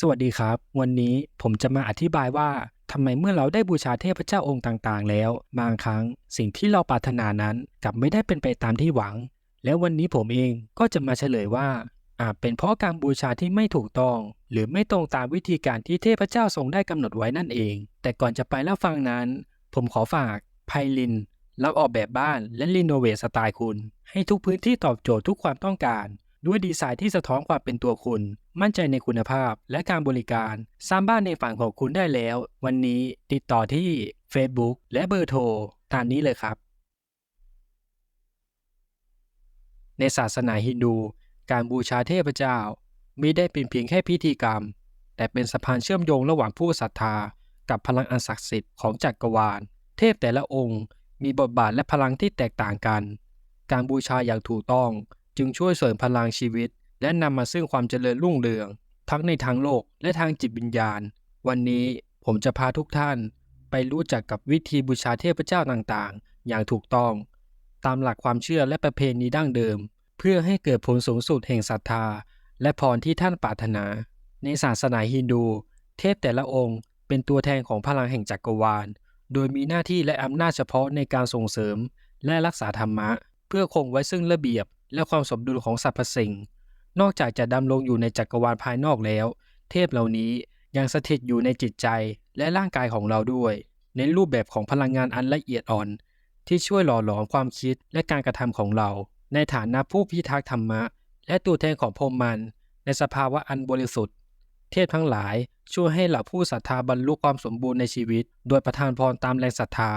สวัสดีครับ วันนี้ผมจะมาอธิบายว่าทำไมเมื่อเราได้บูชาเทพเจ้าองค์ต่างๆ แล้ว บางครั้งสิ่งที่เราปรารถนานั้นกลับไม่ได้เป็นไปตามที่หวัง แล้ววันนี้ผมเองก็จะมาเฉลยว่าอาจเป็นเพราะการบูชาที่ไม่ถูกต้อง หรือไม่ตรงตามวิธีการที่เทพเจ้าทรงได้กำหนดไว้นั่นเอง แต่ก่อนจะไปรับฟังนั้น ผมขอฝากไพลินรับออกแบบบ้านและรีโนเวทสไตล์คุณ ให้ทุกพื้นที่ตอบโจทย์ทุกความต้องการ ด้วยดีไซน์ที่สะท้อนความเป็นตัวคุณ มั่นใจในคุณภาพและการบริการ สร้างบ้านในฝันของคุณได้แล้ว วันนี้ติดต่อที่ Facebook และเบอร์โทรตามนี้เลยครับ ในศาสนาฮินดู การบูชาเทพเจ้าไม่ได้เป็นเพียงแค่พิธีกรรม แต่เป็นสะพานเชื่อมโยงระหว่างผู้ศรัทธา กับพลังอันศักดิ์สิทธิ์ของจักรวาล เทพแต่ละองค์ มีบทบาทและพลังที่แตกต่างกัน การบูชาอย่างถูกต้อง จึงช่วยเสริมพลังชีวิต และนำมาซึ่งความเจริญรุ่งเรือง ทั้งในทางโลกและทางจิตวิญญาณ วันนี้ผมจะพาทุกท่าน ไปรู้จักกับวิธีบูชาเทพเจ้าต่างๆ อย่างถูกต้อง ตามหลักความเชื่อและประเพณีดั้งเดิม เพื่อให้เกิดผลสูงสุดแห่งศรัทธา และพรที่ท่านปรารถนา ในศาสนาฮินดู เทพแต่ละองค์เป็นตัวแทนของพลังแห่งจักรวาล โดยมีหน้าที่และอำนาจเฉพาะในการส่งเสริม และรักษาธรรมะ เพื่อคงไว้ซึ่งระเบียบ และความสมดุลของสรรพสิ่ง นอกจากจะดำรงอยู่ในจักรวาลภายนอกแล้ว เทพเหล่านี้ยังสถิตอยู่ในจิตใจและร่างกายของเราด้วย ในรูปแบบของพลังงานอันละเอียดอ่อน ที่ช่วยหล่อหลอมความคิดและการกระทำของเรา ในฐานะผู้พิทักษ์ธรรมะ และตัวแทนของพรมมัน ในสภาวะอันบริสุทธิ์ เทพทั้งหลายช่วยให้เหล่าผู้ศรัทธาบรรลุความสมบูรณ์ในชีวิต โดยประทานพรตามแรงศรัทธา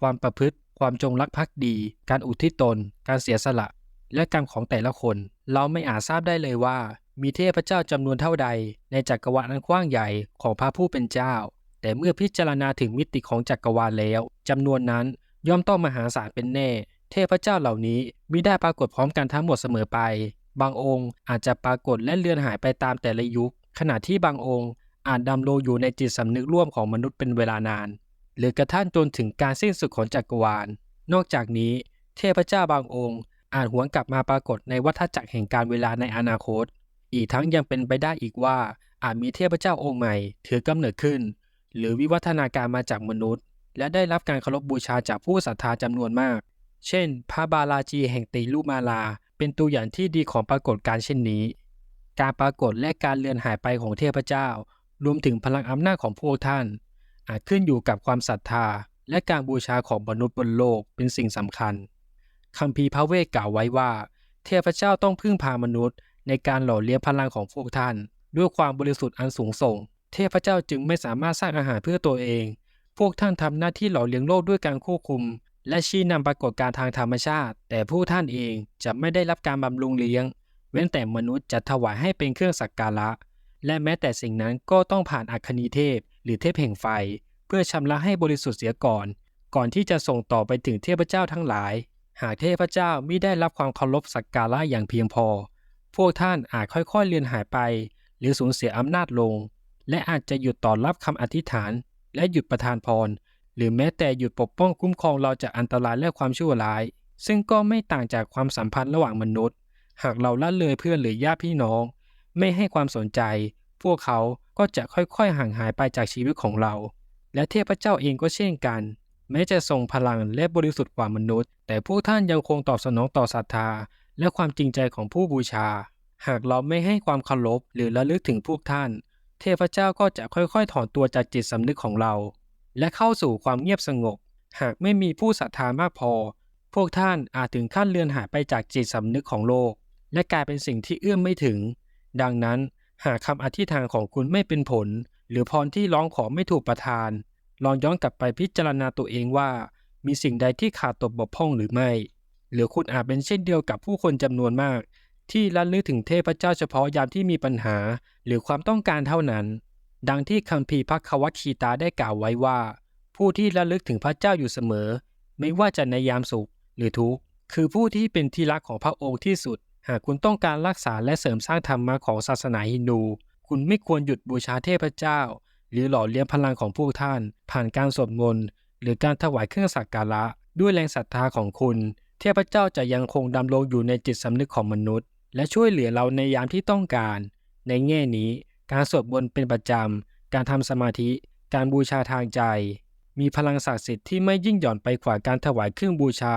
ความประพฤติ ความจงรักภักดี การอุทิศตน การเสียสละ และกรรมของแต่ละคน เราไม่อาจทราบได้เลยว่า มีเทพเจ้าจำนวนเท่าใด ในจักรวาลอันกว้างใหญ่ของพระผู้เป็นเจ้า แต่เมื่อพิจารณาถึงมิติของจักรวาลแล้วจำนวนนั้นย่อมต้องมหาศาลเป็นแน่ เทพเจ้าเหล่านี้มิได้ปรากฏพร้อมกันทั้งหมดเสมอไป บางองค์อาจจะปรากฏและเลือนหายไปตามแต่ละยุค ขณะที่บางองค์ อาจดำรงอยู่ในจิตสำนึกร่วมของมนุษย์เป็นเวลานาน หรือกระทั่งจนถึงการสิ้นสุดของจักรวาล นอกจากนี้ เทพเจ้าบางองค์ อาจหวนกลับมาปรากฏในวัฏจักรแห่งการเวลาในอนาคต อีกทั้งยังเป็นไปได้อีกว่า อาจมีเทพเจ้าองค์ใหม่ ถือกำเนิดขึ้น หรือวิวัฒนาการมาจากมนุษย์ และได้รับการเคารพบูชาจากผู้ศรัทธาจำนวนมาก เช่น พระบาลาจีแห่งตีลุมาลา เป็นตัวอย่างที่ดีของปรากฏการเช่นนี้ การปรากฏและการเลือนหายไปของเทพเจ้า รวมถึงพลังอำนาจของพวกท่าน อาจขึ้นอยู่กับความศรัทธา และการบูชาของมนุษย์บนโลกเป็นสิ่งสำคัญ คัมภีร์พระเวทกล่าวไว้ว่า เทพเจ้าต้องพึ่งพามนุษย์ ในการหล่อเลี้ยงพลังของพวกท่าน ด้วยความบริสุทธิ์อันสูงส่ง เทพเจ้าจึงไม่สามารถสร้างอาหารเพื่อตัวเอง พวกท่านทำหน้าที่หล่อเลี้ยงโลกด้วยการควบคุม และชี้นำปรากฏการทางธรรมชาติ แต่ผู้ท่านเองจะไม่ได้รับการบำรุงเลี้ยง เว้นแต่มนุษย์จะถวายให้เป็นเครื่องสักการะ และแม้แต่สิ่งนั้นก็ต้องผ่านอัคนีเทพ หรือเทพแห่งไฟ เพื่อชำระให้บริสุทธิ์เสียก่อน ก่อนที่จะส่งต่อไปถึงเทพเจ้าทั้งหลาย หากเทพเจ้ามิได้รับความเคารพสักการะอย่างเพียงพอ พวกท่านอาจค่อยๆเลือนหายไป หรือสูญเสียอำนาจลง และอาจจะหยุดตอบรับคำอธิษฐาน และหยุดประทานพร หรือแม้แต่หยุดปกป้องคุ้มครองเราจากอันตรายและความชั่วร้าย ซึ่งก็ไม่ต่างจากความสัมพันธ์ระหว่างมนุษย์ หากเราละเลยเพื่อนหรือญาติพี่น้อง ไม่ให้ความสนใจ พวกเขาก็จะค่อยๆห่างหายไปจากชีวิตของเรา และเทพเจ้าเองก็เช่นกัน แม้จะทรงพลังและบริสุทธิ์กว่ามนุษย์ แต่พวกท่านยังคงตอบสนองต่อศรัทธา และความจริงใจของผู้บูชา หากเราไม่ให้ความเคารพหรือระลึกถึงพวกท่าน เทพเจ้าก็จะค่อยๆ ถอนตัวจากจิตสำนึกของเรา และเข้าสู่ความเงียบสงบ หากไม่มีผู้ศรัทธามากพอ พวกท่านอาจถึงขั้นเลือนหายไปจากจิตสำนึกของโลก และกลายเป็นสิ่งที่เอื้อมไม่ถึง ดังนั้น หากคำอธิษฐานของคุณไม่เป็นผล หรือพรที่ร้องขอไม่ถูกประทาน ลองย้อนกลับไปพิจารณาตัวเองว่า มีสิ่งใดที่ขาดตกบกพร่องหรือไม่ หรือคุณอาจเป็นเช่นเดียวกับผู้คนจำนวนมาก ที่ระลึกถึงเทพเจ้าเฉพาะยามที่มีปัญหา หรือความต้องการเท่านั้น ดังที่คัมภีร์พักควัคคีตาได้กล่าวไว้ว่า ผู้ที่ระลึกถึงพระเจ้าอยู่เสมอ ไม่ว่าจะในยามสุขหรือทุกข์คือผู้ที่เป็นที่รักของพระองค์ที่สุด หากคุณต้องการรักษาและเสริมสร้างธรรมะของศาสนาฮินดู คุณไม่ควรหยุดบูชาเทพเจ้า หรือหล่อเลี้ยงพลังของพวกท่าน ผ่านการสวดมนต์หรือการถวายเครื่องสักการะ ด้วยแรงศรัทธาของคุณ เทพเจ้าจะยังคงดำรงอยู่ในจิตสำนึกของมนุษย์ และช่วยเหลือเราในยามที่ต้องการ ในแง่นี้ การสวดมนต์เป็นประจำ การทำสมาธิ การบูชาทางใจ มีพลังศักดิ์สิทธิ์ที่ไม่ยิ่งหย่อนไปกว่าการถวายเครื่องบูชา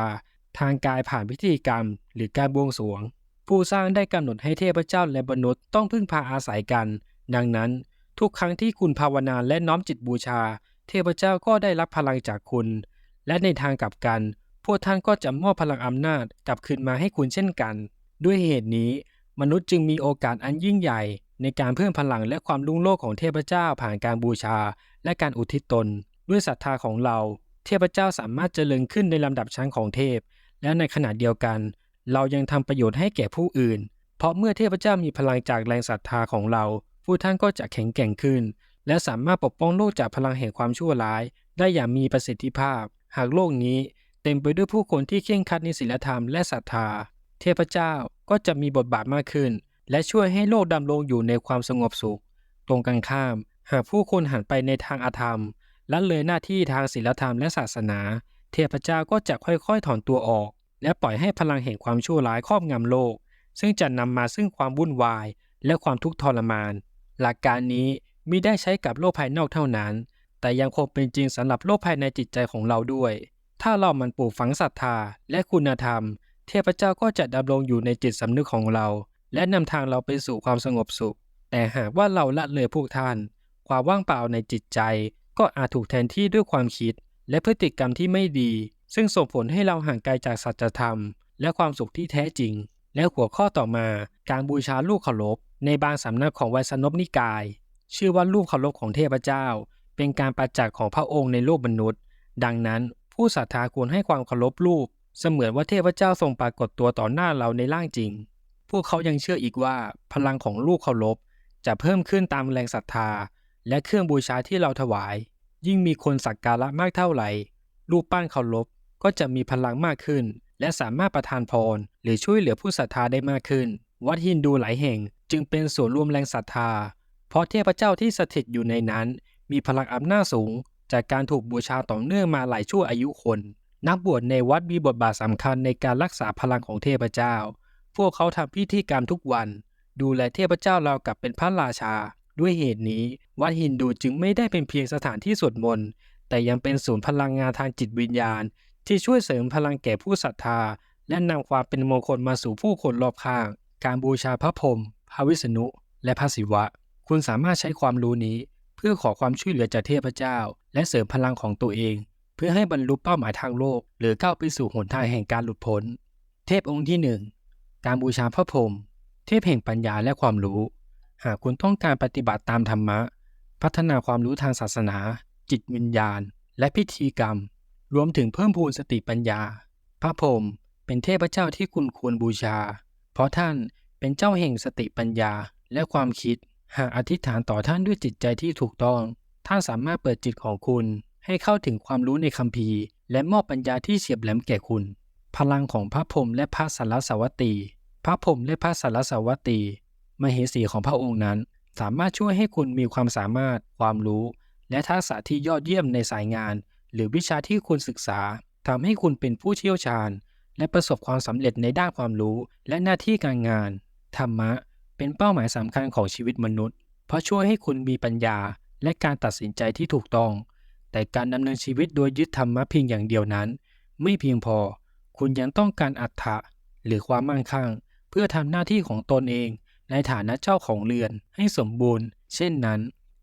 ทางกายผ่านพิธีกรรม หรือการบวงสรวง ผู้สร้างได้กำหนดให้เทพเจ้าและมนุษย์ต้องพึ่งพาอาศัยกัน ดังนั้น ทุกครั้งที่คุณภาวนาและน้อมจิตบูชา เทพเจ้าก็ได้รับพลังจากคุณ และในทางกลับกัน พวกท่านก็จะมอบพลังอำนาจกลับคืนมาให้คุณเช่นกัน ด้วยเหตุนี้ มนุษย์จึงมีโอกาสอันยิ่งใหญ่ ในการเพิ่มพลังและความรุ่งโรจน์ของเทพเจ้าผ่านการบูชา และการอุทิศตน ด้วยศรัทธาของเรา เทพเจ้าสามารถเจริญขึ้นในลำดับชั้นของเทพ และในขณะเดียวกัน เรายังทำประโยชน์ให้แก่ผู้อื่น เพราะเมื่อเทพเจ้ามีพลังจากแรงศรัทธาของเรา ผู้ท่านก็จะแข็งแกร่งขึ้น และสามารถปกป้องโลกจากพลังแห่งความชั่วร้าย ได้อย่างมีประสิทธิภาพ หากโลกนี้เต็มไปด้วยผู้คนที่เข่งครัดในศีลธรรมและศรัทธา เทพเจ้าก็จะมีบทบาทมากขึ้น และช่วยให้โลกดำรงอยู่ในความสงบสุข ตรงกันข้าม หากผู้คนหันไปในทางอาธรรมละเลยหน้าที่ทางศีลธรรมและศาสนา เทพเจ้าก็จะค่อยๆถอนตัวออก และปล่อยให้พลังแห่งความชั่วร้ายครอบงำโลก ซึ่งจะนำมาซึ่งความวุ่นวายและความทุกข์ทรมาน หลักการนี้มิได้ใช้กับโลกภายนอกเท่านั้น แต่ยังคงเป็นจริงสำหรับโลกภายในจิตใจของเราด้วย ถ้าเรามันปลูกฝังศรัทธาและคุณธรรม เทพเจ้าก็จะดำรงอยู่ในจิตสำนึกของเรา และนำทางเราไปสู่ความสงบสุข แต่หากว่าเราละเลยพวกท่าน ความว่างเปล่าในจิตใจ ก็อาจถูกแทนที่ด้วยความคิด และพฤติกรรมที่ไม่ดี ซึ่งส่งผลให้เราห่างไกลจากสัจธรรม และความสุขที่แท้จริง และหัวข้อต่อมา การบูชาลูกเคารพ ในบางสำนักของไวยสนพนิกาย ชื่อว่ารูปเคารพของเทพเจ้า เป็นการประจักษ์ของพระองค์ในโลกมนุษย์ ดังนั้นผู้ศรัทธาควรให้ความเคารพรูป เสมือนว่าเทพเจ้าทรงปรากฏตัวต่อหน้าเราในร่างจริง พวกเขายังเชื่ออีกว่าพลังของลูกเคารพจะเพิ่มขึ้นตามแรงศรัทธา และเครื่องบูชาที่เราถวาย ยิ่งมีคนสักการะมากเท่าไหร่ รูปปั้นเคารพก็จะมีพลังมากขึ้น และสามารถประทานพร หรือช่วยเหลือผู้ศรัทธาได้มากขึ้น วัดฮินดูหลายแห่ง จึงเป็นส่วนรวมแรงศรัทธา เพราะเทพเจ้าที่สถิตอยู่ในนั้น มีพลังอำนาจสูง จากการถูกบูชาต่อเนื่องมาหลายชั่วอายุคน นักบวชในวัดมีบทบาทสำคัญในการรักษาพลังของเทพเจ้า พวกเขาทำพิธีกรรมทุกวัน ดูแลเทพเจ้าเรากับเป็นพระราชา ด้วยเหตุนี้ วัดฮินดูจึงไม่ได้เป็นเพียงสถานที่สวดมนต์แต่ยังเป็นศูนย์พลังงานทางจิตวิญญาณ ที่ช่วยเสริมพลังแก่ผู้ศรัทธา และนำความเป็นมงคลมาสู่ผู้คนรอบข้าง การบูชาพระพรหม ระวิษณุ และพระศิวะ คุณสามารถใช้ความรู้นี้ เพื่อขอความช่วยเหลือจากเทพเจ้า และเสริมพลังของตัวเอง เพื่อให้บรรลุเป้าหมายทางโลก หรือก้าวไปสู่หนทางแห่งการหลุดพ้น เทพองค์ที่หนึ่งการบูชาพระพรหมเทพแห่งปัญญาและความรู้ หากคุณต้องการปฏิบัติตามธรรมะ พัฒนาความรู้ทางศาสนา จิตวิญญาณ และพิธีกรรม รวมถึงเพิ่มพูนสติปัญญา พระพรหมเป็นเทพเจ้าที่คุณควรบูชา เพราะท่าน เป็นเจ้าแห่งสติปัญญาและความคิด หากอธิษฐานต่อท่านด้วยจิตใจที่ถูกต้อง ท่านสามารถเปิดจิตของคุณ ให้เข้าถึงความรู้ในคัมภีร์ และมอบปัญญาที่เฉียบแหลมแก่คุณ พลังของพระพรหมและพระสารสวัตตีพระพรหมและพระสารสวัตตีมเหสีของพระองค์นั้น สามารถช่วยให้คุณมีความสามารถ ความรู้ และทักษะที่ยอดเยี่ยมในสายงาน หรือวิชาที่คุณศึกษาทำให้คุณเป็นผู้เชี่ยวชาญ และประสบความสำเร็จในด้านความรู้และหน้าที่การงาน ธรรมะ เป็นเป้าหมายสำคัญของชีวิตมนุษย์ เพราะช่วยให้คุณมีปัญญาและการตัดสินใจที่ถูกต้อง แต่การดำเนินชีวิตโดยยึดธรรมะเพียงอย่างเดียวนั้น ไม่เพียงพอ คุณยังต้องการอัตถะหรือความมั่งคั่ง เพื่อทำหน้าที่ของตนเองในฐานะเจ้าของเรือนให้สมบูรณ์ เช่นนั้น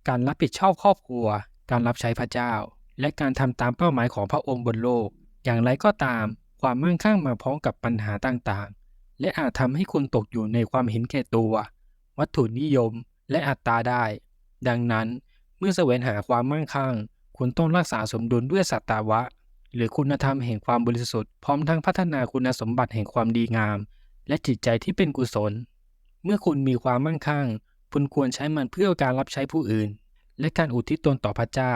การรับผิดชอบครอบครัว การรับใช้พระเจ้า และการทำตามเป้าหมายของพระองค์บนโลก อย่างไรก็ตาม ความมั่งคั่งมาพร้อมกับปัญหาต่างๆ และอาจทำให้คุณตกอยู่ในความเห็นแก่ตัว วัตถุนิยม และอัตตาได้ ดังนั้นเมื่อแสวงหาความมั่งคั่ง คุณต้องรักษาสมดุลด้วยสัตตาวะ หรือคุณธรรมแห่งความบริสุทธิ์พร้อมทั้งพัฒนาคุณสมบัติแห่งความดีงาม และจิตใจที่เป็นกุศล เมื่อคุณมีความมั่งคั่ง คุณควรใช้มันเพื่อการรับใช้ผู้อื่น และการอุทิศตนต่อพระเจ้า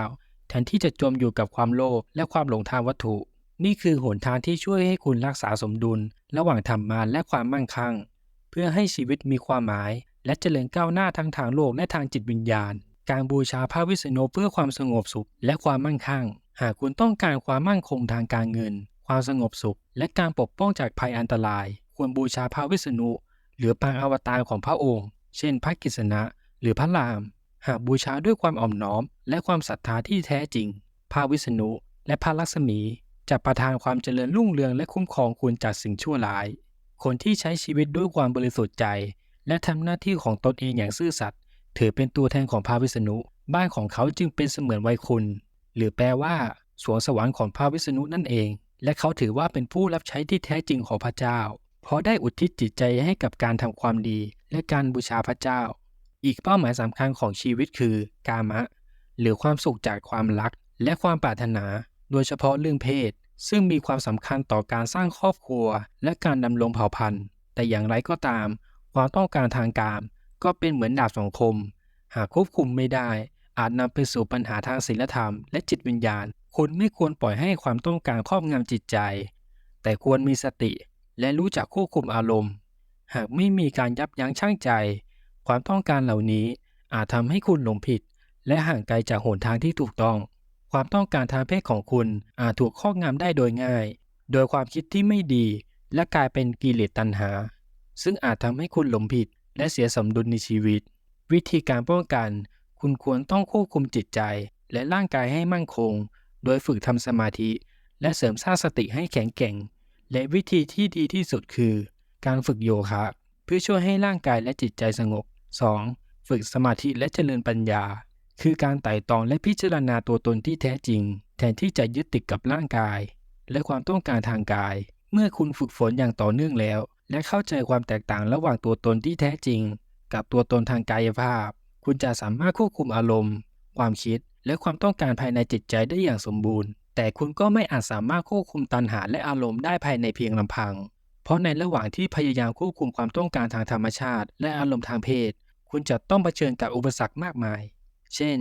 แทนที่จะจมอยู่กับความโลภและความหลงทางวัตถุ นี่คือหนทางที่ช่วยให้คุณรักษาสมดุล ระหว่างธรรมะและความมั่งคั่ง เพื่อให้ชีวิตมีความหมาย และเจริญก้าวหน้าทั้งทางโลกและทางจิตวิญญาณ การบูชาพระวิษณุเพื่อความสงบสุขและความมั่งคั่ง หากคุณต้องการความมั่นคงทางการเงิน ความสงบสุข และการปกป้องจากภัยอันตราย ควรบูชาพระวิษณุหรือปางอวตารของพระองค์ เช่น พระกฤษณะ หรือพระราม หากบูชาด้วยความอ่อมน้อม และความศรัทธาที่แท้จริง พระวิษณุและพระลักษมี จะประทานความเจริญรุ่งเรืองและคุ้มครองคุณจากสิ่งชั่วร้าย คนที่ใช้ชีวิตด้วยความบริสุทธิ์ใจ และทำหน้าที่ของตนเองอย่างซื่อสัตย์ถือเป็นตัวแทนของพระวิษณุ บ้านของเขาจึงเป็นเสมือนไวยคุณ หรือแปลว่าสวงสวรรค์ของพระวิษณุนั่นเอง และเขาถือว่าเป็นผู้รับใช้ที่แท้จริงของพระเจ้า เพราะได้อุทิศจิตใจให้กับการทำความดี และการบูชาพระเจ้า อีกเป้าหมายสำคัญของชีวิตคือ กามะ หรือความสุขจากความรัก และความปรารถนา โดยเฉพาะเรื่องเพศ ซึ่งมีความสำคัญต่อการสร้างครอบครัว และการดำรงเผ่าพันธุ์ แต่อย่างไรก็ตาม ความต้องการทางการ ก็เป็นเหมือนดาบสองคม หากควบคุมไม่ได้ อาจนำไปสู่ปัญหาทางศีลธรรมและจิตวิญญาณ คุณไม่ควรปล่อยให้ความต้องการครอบงำจิตใจ แต่ควรมีสติ และรู้จักควบคุมอารมณ์ หากไม่มีการยับยั้งชั่งใจ ความต้องการเหล่านี้อาจทำให้คุณหลงผิด และห่างไกลจากหนทางที่ถูกต้อง ความต้องการทางเพศของคุณอาจถูกครอบงำได้โดยง่าย โดยความคิดที่ไม่ดี และกลายเป็นกิเลสตัณหา ซึ่งอาจทำให้คุณหลงผิด และเสียสมดุลในชีวิต วิธีการป้องกัน คุณควรต้องควบคุมจิตใจ และร่างกายให้มั่นคง โดยฝึกทำสมาธิ และเสริมสร้างสติให้แข็งแกร่ง และวิธีที่ดีที่สุดคือ การฝึกโยคะ เพื่อช่วยให้ร่างกายและจิตใจสงบ 2. ฝึกสมาธิและเจริญปัญญา คือการไต่ตองและพิจารณาตัวตนที่แท้จริง แทนที่จะยึดติดกับร่างกาย และความต้องการทางกาย เมื่อคุณฝึกฝนอย่างต่อเนื่องแล้ว และเข้าใจความแตกต่างระหว่างตัวตนที่แท้จริง กับตัวตนทางกายภาพ คุณจะสามารถควบคุมอารมณ์ ความคิด และความต้องการภายในจิตใจได้อย่างสมบูรณ์ แต่คุณก็ไม่อาจสามารถควบคุมตัณหาและอารมณ์ได้ภายในเพียงลำพัง เพราะในระหว่างที่พยายามควบคุมความต้องการทางธรรมชาติ และอารมณ์ทางเพศ คุณจะต้องเผชิญกับอุปสรรคมากมาย เช่น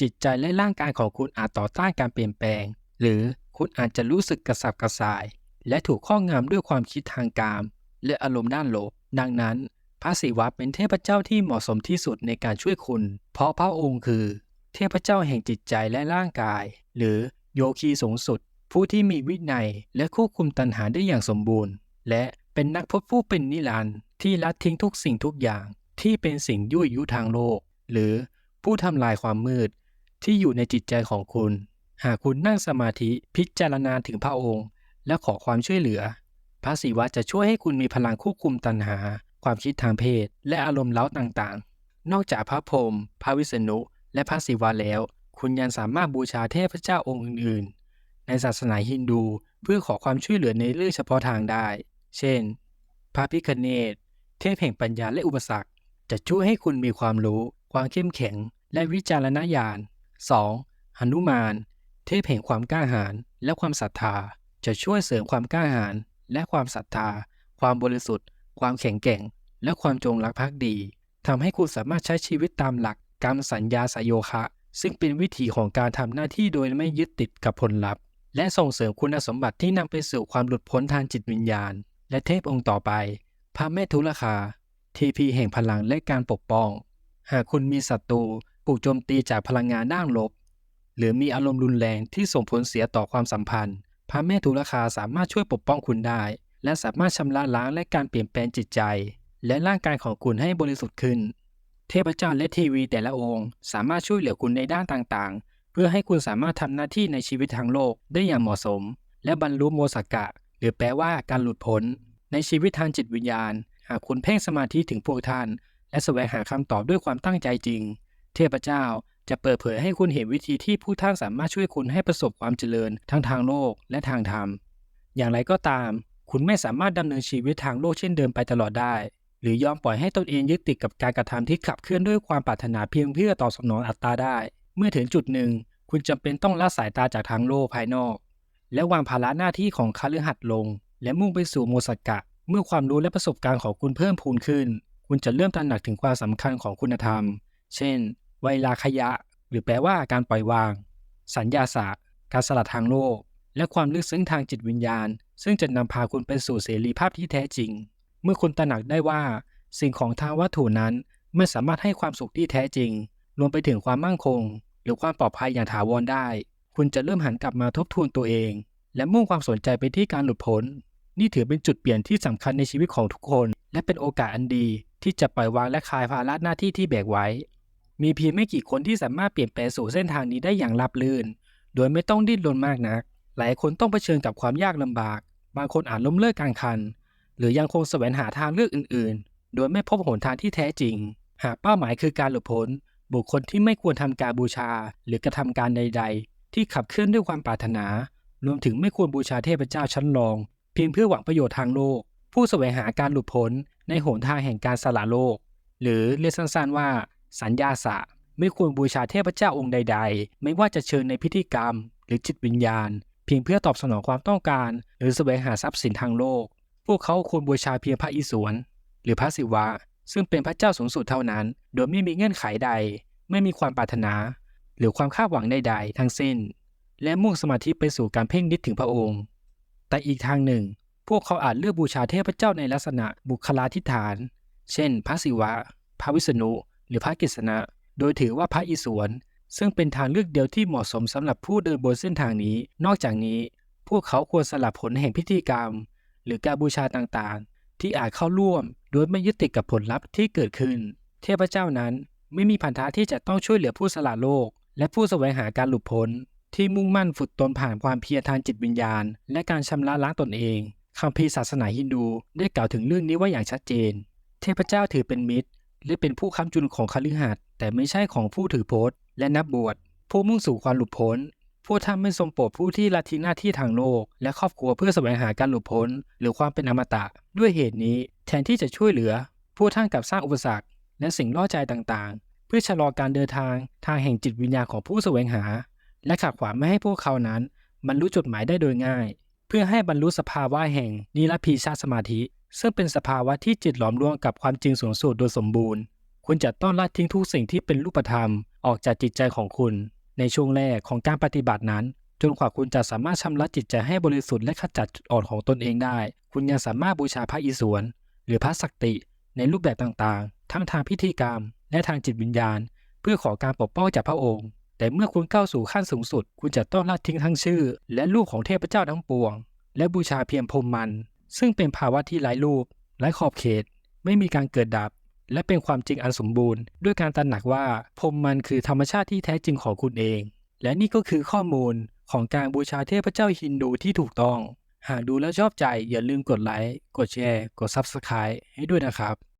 จิตใจและร่างกายของคุณอาจต่อต้านการเปลี่ยนแปลง หรือคุณอาจจะรู้สึกกระสับกระส่าย และถูกข้องงำด้วยความคิดทางกามและอารมณ์ด้านลบ ดังนั้น พระศิวะเป็นเทพเจ้าที่เหมาะสมที่สุดในการช่วยคุณ เพราะพระองค์คือ เทพเจ้าแห่งจิตใจและร่างกาย หรือโยคีสูงสุด ผู้ที่มีวินัยและควบคุมตัณหาได้อย่างสมบูรณ์ และเป็นนักพจผู้เป็นนิรันดร์ที่ละทิ้งทุกสิ่งทุกอย่างที่เป็นสิ่งยุ่ยยุทางโลก หรือ ผู้ทำลายความมืดที่อยู่ในจิตใจของคุณ หากคุณนั่งสมาธิพิจารณาถึงพระองค์ และขอความช่วยเหลือ พระศิวะจะช่วยให้คุณมีพลังควบคุมตัณหา ความคิดทางเพศ และอารมณ์เล้าต่างๆ นอกจากพระพรหมพระวิษณุ และพระศิวะแล้ว คุณยังสามารถบูชาเทพเจ้าองค์อื่นๆ ในศาสนาฮินดูเพื่อขอความช่วยเหลือในเรื่องเฉพาะทางได้ เช่น พระพิคเนตเทพแห่งปัญญาและอุปสรรค จะช่วยให้คุณมีความรู้ ความเข้มแข็ง และวิจารณญาณ 2. หนุมาน เทพแห่งความกล้าหาญและความศรัทธา จะช่วยเสริมความกล้าหาญและความศรัทธา ความบริสุทธิ์ ความแข็งแกร่ง และความจงรักภักดีทำให้คุณสามารถใช้ชีวิตตามหลักกรรมสัญญาสยโยคะ ซึ่งเป็นวิธีของการทำหน้าที่โดยไม่ยึดติดกับผลลัพธ์ และส่งเสริมคุณสมบัติที่นำไปสู่ความหลุดพ้นทางจิตวิญญาณ และเทพองค์ต่อไป พระแม่ทุลคา ทีพีแห่งพลังและการปกป้อง หากคุณมีศัตรูถูกโจมตีจากพลังงานด้านลบ หรือมีอารมณ์รุนแรงที่ส่งผลเสียต่อความสัมพันธ์ พระแม่ทุลคาสามารถช่วยปกป้องคุณได้ และสามารถชำระล้างและการเปลี่ยนแปลงจิตใจ และร่างกายของคุณให้บริสุทธิ์ขึ้น เทพเจ้าและทีวีแต่ละองค์ สามารถช่วยเหลือคุณในด้านต่างๆ เพื่อให้คุณสามารถทำหน้าที่ในชีวิตทางโลกได้อย่างเหมาะสม และบรรลุโมสักกะ หรือแปลว่าการหลุดพ้น ในชีวิตทางจิตวิญญาณ หากคุณเพ่งสมาธิถึงพวกท่าน และแสวงหาคำตอบด้วยความตั้งใจจริง เทพเจ้าจะเปิดเผยให้คุณเห็นวิธีที่ผู้ท่านสามารถช่วยคุณให้ประสบความเจริญทั้งทางโลกและทางธรรม อย่างไรก็ตาม คุณไม่สามารถดำเนินชีวิตทางโลกเช่นเดิมไปตลอดได้ หรือยอมปล่อยให้ตนเองยึดติดกับการกระทำที่ขับเคลื่อนด้วยความปรารถนาเพียงเพื่อตอบสนองอัตตาได้ เมื่อถึงจุดหนึ่ง คุณจำเป็นต้องละสายตาจากทางโลกภายนอก และวางภาระหน้าที่ของคฤหัสถ์ลง และมุ่งไปสู่โมสักกะ เมื่อความรู้และประสบการณ์ของคุณเพิ่มพูนขึ้น คุณจะเริ่มตระหนักถึงความสำคัญของคุณธรรม เช่น ไวลาขยะ หรือแปลว่าการปล่อยวาง สัญญาสะการสลัดทางโลก และความลึกซึ้งทางจิตวิญญาณ ซึ่งจะนำพาคุณไปสู่เสรีภาพที่แท้จริง เมื่อคุณตระหนักได้ว่า สิ่งของทางวัตถุนั้นไม่สามารถให้ความสุขที่แท้จริง รวมไปถึงความมั่งคง หรือความปลอดภัยอย่างถาวรได้ คุณจะเริ่มหันกลับมาทบทวนตัวเอง และมุ่งความสนใจไปที่การหลุดพ้น นี่ถือเป็นจุดเปลี่ยนที่สำคัญในชีวิตของทุกคน และเป็นโอกาสอันดี ที่จะปล่อยวางและคลายภาระหน้าที่ที่แบกไว้ มีเพียงไม่กี่คนที่สามารถเปลี่ยนแปลงสู่เส้นทางนี้ได้อย่างราบรื่น โดยไม่ต้องดิ้นรนมากนัก หลายคนต้องเผชิญกับความยากลำบาก บางคนอาจล้มเลิกกลางคัน หรือยังคงแสวงหาทางเลือกอื่น ๆ โดยไม่พบหนทางที่แท้จริง หากเป้าหมายคือการหลุดพ้น บุคคลที่ไม่ควรทำการบูชา หรือกระทำการใด ๆ ที่ขับเคลื่อนด้วยความปรารถนา รวมถึงไม่ควรบูชาเทพเจ้าชั้นรอง เพียงเพื่อหวังประโยชน์ทางโลก ผู้แสวงหาการหลุดพ้น ในโหนทางแห่งการสละโลก หรือเรียกสั้นๆว่า สัญญาสะ ไม่ควรบูชาเทพเจ้าองค์ใด ๆ ไม่ว่าจะเชิญในพิธีกรรม หรือจิตวิญญาณ เพียงเพื่อตอบสนองความต้องการ หรือแสวงหาทรัพย์สินทางโลก พวกเขาควรบูชาเพียงพระอิศวรหรือพระศิวะ ซึ่งเป็นพระเจ้าสูงสุดเท่านั้น โดยไม่มีเงื่อนไขใด ไม่มีความปรารถนา หรือความคาดหวังใด ๆ ทั้งสิ้น และมุ่งสมาธิไปสู่การเพ่งนิดถึงพระองค์ แต่อีกทางหนึ่ง พวกเขาอาจเลือกบูชาเทพเจ้าในลักษณะบุคลาธิฐาน เช่น พระศิวะ พระวิษณุ หรือพระกฤษณะ โดยถือว่าพระอิศวร ซึ่งเป็นทางเลือกเดียวที่เหมาะสมสำหรับผู้เดินบนเส้นทางนี้ นอกจากนี้ พวกเขาควรสลับผลแห่งพิธีกรรม หรือการบูชาต่างๆ ที่อาจเข้าร่วม โดยไม่ยึดติดกับผลลัพธ์ที่เกิดขึ้น เทพเจ้านั้นไม่มีพันธะที่จะต้องช่วยเหลือผู้สละโลก และผู้แสวงหาการหลุดพ้นที่มุ่งมั่นฝึกตนผ่านความเพียรทางจิตวิญญาณ และการชำระล้างตนเอง คัมภีศาสนาฮินดูได้กล่าวถึงเรื่องนี้ไว่าอย่างชัดเจน เทพเจ้าถือเป็นมิตร และเป็นผู้ค้ำจุนของคฤหัสถ์แต่ไม่ใช่ของผู้ถือโพสต์และนับบวช ผู้มุ่งสู่ความหลุดพ้น ผู้ท่าไม่ทรงโปรดผู้ที่ละทิ้งหน้าที่ทางโลก และครอบครัวเพื่อแสวงหาการหลุดพ้น หรือความเป็นอมตะ ด้วยเหตุนี้ แทนที่จะช่วยเหลือ ผู้ท่านกลับสร้างอุปสรรค และสิ่งล่อใจต่างๆ เพื่อชะลอการเดินทางทางแห่งจิตวิญญาณของผู้แสวงหา และขัดขวางไม่ให้พวกเขานั้นบรรลุจุดหมายได้โดยง่าย เพื่อให้บรรลุสภาวะแห่งนิรพีชาสมาธิ ซึ่งเป็นสภาวะที่จิตหลอมรวมกับความจริงสูงสุดโดยสมบูรณ์ คุณจะต้องละทิ้งทุกสิ่งที่เป็นรูปธรรมออกจากจิตใจของคุณ ในช่วงแรกของการปฏิบัตินั้น จนกว่าคุณจะสามารถชำระจิตใจให้บริสุทธิ์และขจัดจุดอ่อนของตนเองได้ คุณยังสามารถบูชาพระอิศวรหรือพระสักติ ในรูปแบบต่างๆ ทั้งทางพิธีกรรม และทางจิตวิญญาณ เพื่อขอการปกป้องจากพระองค์ แต่เมื่อคุณก้าวสู่ขั้นสูงสุด คุณจะต้องละทิ้งทั้งชื่อ และรูปของเทพเจ้าทั้งปวง และบูชาเพียงพรมมัน ซึ่งเป็นภาวะที่ไร้รูปไร้ขอบเขต ไม่มีการเกิดดับ และเป็นความจริงอันสมบูรณ์ ด้วยการตระหนักว่าพรมมันคือธรรมชาติที่แท้จริงของคุณเอง และนี่ก็คือข้อมูลของการบูชาเทพเจ้าฮินดูที่ถูกต้อง หากดูแล้วชอบใจอย่าลืมกดไลค์กดแชร์ กด Subscribe ให้ด้วยนะครับ